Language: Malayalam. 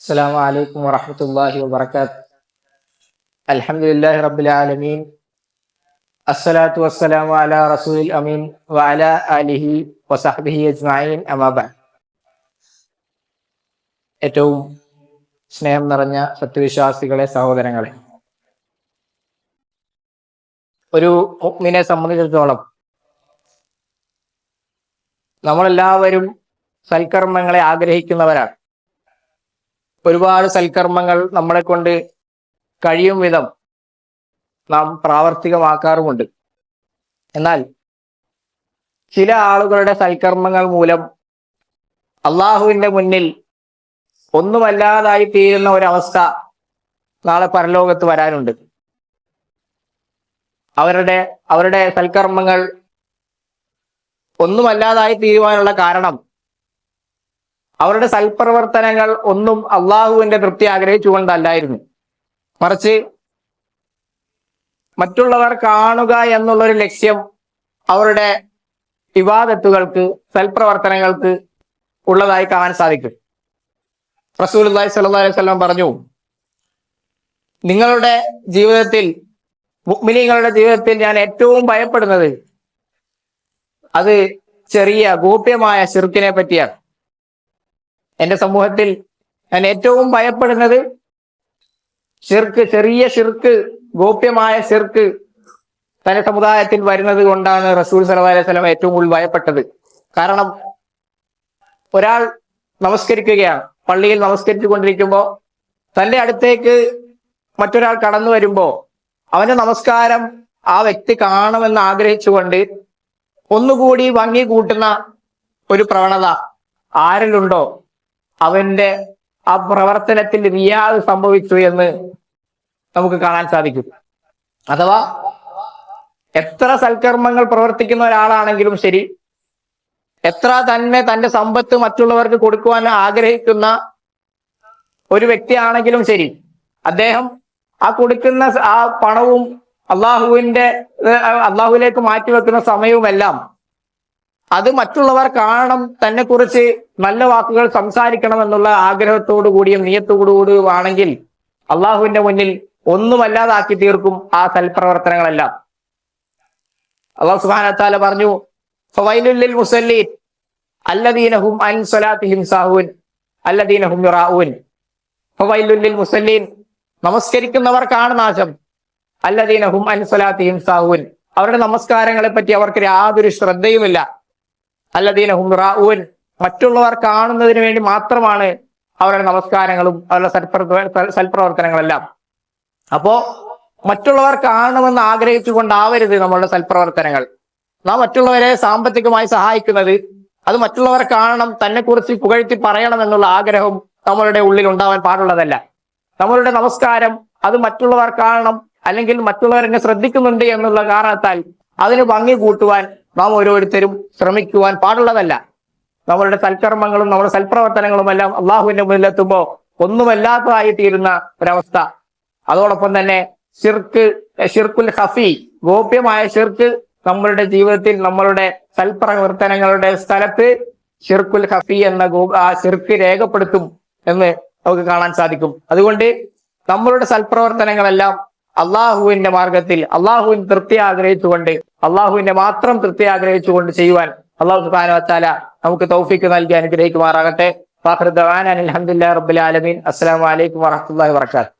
السلام عليكم ورحمة الله وبركاته الحمد لله رب العالمين الصلاة والسلام على رسول الأمين وعلى آله وصحبه أجمعين أما بعد ഏറ്റവും സ്നേഹം നിറഞ്ഞ സത്യവിശ്വാസികളെ സഹോദരങ്ങളെ ഒരു മുഅ്മിനെ സംബന്ധിച്ചിടത്തോളം നമ്മളെല്ലാവരും സൽക്കർമ്മങ്ങളെ ആഗ്രഹിക്കുന്നവരാണ് ഒരുപാട് സൽക്കർമ്മങ്ങൾ നമ്മളെ കൊണ്ട് കഴിയും വിധം നാം പ്രാവർത്തികമാക്കാറുമുണ്ട്. എന്നാൽ ചില ആളുകളുടെ സൽക്കർമ്മങ്ങൾ മൂലം അള്ളാഹുവിന്റെ മുന്നിൽ ഒന്നുമല്ലാതായി തീരുന്ന ഒരവസ്ഥ നാളെ പരലോകത്ത് വരാനുണ്ട്. അവരുടെ അവരുടെ സൽക്കർമ്മങ്ങൾ ഒന്നുമല്ലാതായി തീരുവാനുള്ള കാരണം അവരുടെ സൽപ്രവർത്തനങ്ങൾ ഒന്നും അള്ളാഹുവിന്റെ തൃപ്തി ആഗ്രഹിച്ചുകൊണ്ടല്ലായിരുന്നു. മറിച്ച് മറ്റുള്ളവർ കാണുക എന്നുള്ളൊരു ലക്ഷ്യം അവരുടെ വിവാദത്തുകൾക്ക് സൽപ്രവർത്തനങ്ങൾക്ക് ഉള്ളതായി കാണാൻ സാധിക്കും. റസൂൽ അള്ളാഹി സല്ലല്ലാഹു അലൈഹി വസല്ലം പറഞ്ഞു നിങ്ങളുടെ ജീവിതത്തിൽ മുഅ്മിനീങ്ങളുടെ ജീവിതത്തിൽ ഞാൻ ഏറ്റവും ഭയപ്പെടുന്നത് അത് ചെറിയ ഗോപ്യമായ ശിർക്കിനെ പറ്റിയാണ്. എന്റെ സമൂഹത്തിൽ ഞാൻ ഏറ്റവും ഭയപ്പെടുന്നത് ഷിർക്ക് ചെറിയ ഷിർക്ക് ഗോപ്യമായ ഷിർക്ക് തന്റെ സമുദായത്തിൽ വരുന്നത് കൊണ്ടാണ് റസൂൽ സല്ലല്ലാഹു അലൈഹി വസല്ലം ഏറ്റവും കൂടുതൽ ഭയപ്പെട്ടത്. കാരണം ഒരാൾ നമസ്കരിക്കുകയാണ്. പള്ളിയിൽ നമസ്കരിച്ചു കൊണ്ടിരിക്കുമ്പോൾ തന്റെ അടുത്തേക്ക് മറ്റൊരാൾ കടന്നു വരുമ്പോ അവന്റെ നമസ്കാരം ആ വ്യക്തി കാണുമെന്ന് ആഗ്രഹിച്ചുകൊണ്ട് ഒന്നുകൂടി ഭംഗി കൂട്ടുന്ന ഒരു പ്രവണത ആരിലുണ്ടോ? അവന്റെ ആ പ്രവർത്തനത്തിൽ റിയാദ് സംഭവിച്ചു എന്ന് നമുക്ക് കാണാൻ സാധിക്കും. അഥവാ എത്ര സൽക്കർമ്മങ്ങൾ പ്രവർത്തിക്കുന്ന ഒരാളാണെങ്കിലും ശരി എത്ര തന്നെ തന്റെ സമ്പത്ത് മറ്റുള്ളവർക്ക് കൊടുക്കുവാൻ ആഗ്രഹിക്കുന്ന ഒരു വ്യക്തിയാണെങ്കിലും ശരി അദ്ദേഹം ആ കൊടുക്കുന്ന ആ പണവും അള്ളാഹുവിന്റെ അള്ളാഹുവിലേക്ക് മാറ്റിവെക്കുന്ന സമയവുമെല്ലാം അത് മറ്റുള്ളവർ കാണണം തന്നെ കുറിച്ച് നല്ല വാക്കുകൾ സംസാരിക്കണം എന്നുള്ള ആഗ്രഹത്തോടു കൂടിയും നീയത്തോടു കൂടിയും ആണെങ്കിൽ അള്ളാഹുവിന്റെ മുന്നിൽ ഒന്നുമല്ലാതാക്കി തീർക്കും ആ സൽപ്രവർത്തനങ്ങളെല്ലാം. അള്ളാഹു സുബാനത്താല പറഞ്ഞു ഫവൈലുല്ലിൽ മുസല്ലീൻ അല്ലദീനഹും അൻ സ്വലാത്തിഹിം സാഹൂൻ അല്ലദീനഹും യുറാഊൻ. ഫവൈലുല്ലിൽ മുസല്ലീൻ നമസ്കരിക്കുന്നവർക്കാണ് നാശം അല്ലദീനഹും അൻ സ്വലാത്തിഹിം സാഹൂൻ. അവരുടെ നമസ്കാരങ്ങളെ പറ്റി അവർക്ക് യാതൊരു ശ്രദ്ധയുമില്ല. അല്ലദീനഹും യുറാഊൻ മറ്റുള്ളവർ കാണുന്നതിന് വേണ്ടി മാത്രമാണ് അവരുടെ നമസ്കാരങ്ങളും അവരുടെ സൽപ്രവ സൽപ്രവർത്തനങ്ങളെല്ലാം. അപ്പോ മറ്റുള്ളവർ കാണണമെന്ന് ആഗ്രഹിച്ചുകൊണ്ടാവരുത് നമ്മളുടെ സൽപ്രവർത്തനങ്ങൾ. നാം മറ്റുള്ളവരെ സാമ്പത്തികമായി സഹായിക്കുന്നത് അത് മറ്റുള്ളവർ കാണണം തന്നെ കുറിച്ച് പുകഴ്ത്തി പറയണം എന്നുള്ള ആഗ്രഹം നമ്മളുടെ ഉള്ളിൽ ഉണ്ടാവാൻ പാടുള്ളതല്ല. നമ്മളുടെ നമസ്കാരം അത് മറ്റുള്ളവർ കാണണം അല്ലെങ്കിൽ മറ്റുള്ളവർ എന്നെ ശ്രദ്ധിക്കുന്നുണ്ട് എന്നുള്ള കാരണത്താൽ അതിന് ഭംഗി കൂട്ടുവാൻ നാം ഓരോരുത്തരും ശ്രമിക്കുവാൻ പാടുള്ളതല്ല. നമ്മളുടെ സൽക്കർമ്മങ്ങളും നമ്മുടെ സൽപ്രവർത്തനങ്ങളും എല്ലാം അള്ളാഹുവിന്റെ മുന്നിലെത്തുമ്പോൾ ഒന്നുമല്ലാത്തതായി തീരുന്ന ഒരവസ്ഥ. അതോടൊപ്പം തന്നെ ഷിർക്ക് ഷിർക്കുൽ ഹഫി ഗോപ്യമായ ഷിർക്ക് നമ്മളുടെ ജീവിതത്തിൽ നമ്മളുടെ സൽപ്രവർത്തനങ്ങളുടെ സ്ഥലത്ത് ഷിർക്കുൽ ഹഫി എന്ന ഗോ ആ ഷിർക്ക് രേഖപ്പെടുത്തും എന്ന് നമുക്ക് കാണാൻ സാധിക്കും. അതുകൊണ്ട് നമ്മളുടെ സൽപ്രവർത്തനങ്ങളെല്ലാം അള്ളാഹുവിന്റെ മാർഗത്തിൽ അള്ളാഹുവിൻ തൃപ്തി ആഗ്രഹിച്ചുകൊണ്ട് അള്ളാഹുവിന്റെ മാത്രം തൃപ്തി ആഗ്രഹിച്ചുകൊണ്ട് ചെയ്യുവാൻ അള്ളാഹു സുബാന വച്ചാല നമുക്ക് തൗഫിക്ക് നൽകി അനുഗ്രഹിക്കുമാറാകട്ടെ. ഫാഖർ ദവാൻ അലഹമുല്ലാ റബ്ബുലാലമീൻ അസ്സലാമു അലൈക്കും വറഹ്മത്തുള്ളാഹി വബറകാതുഹു.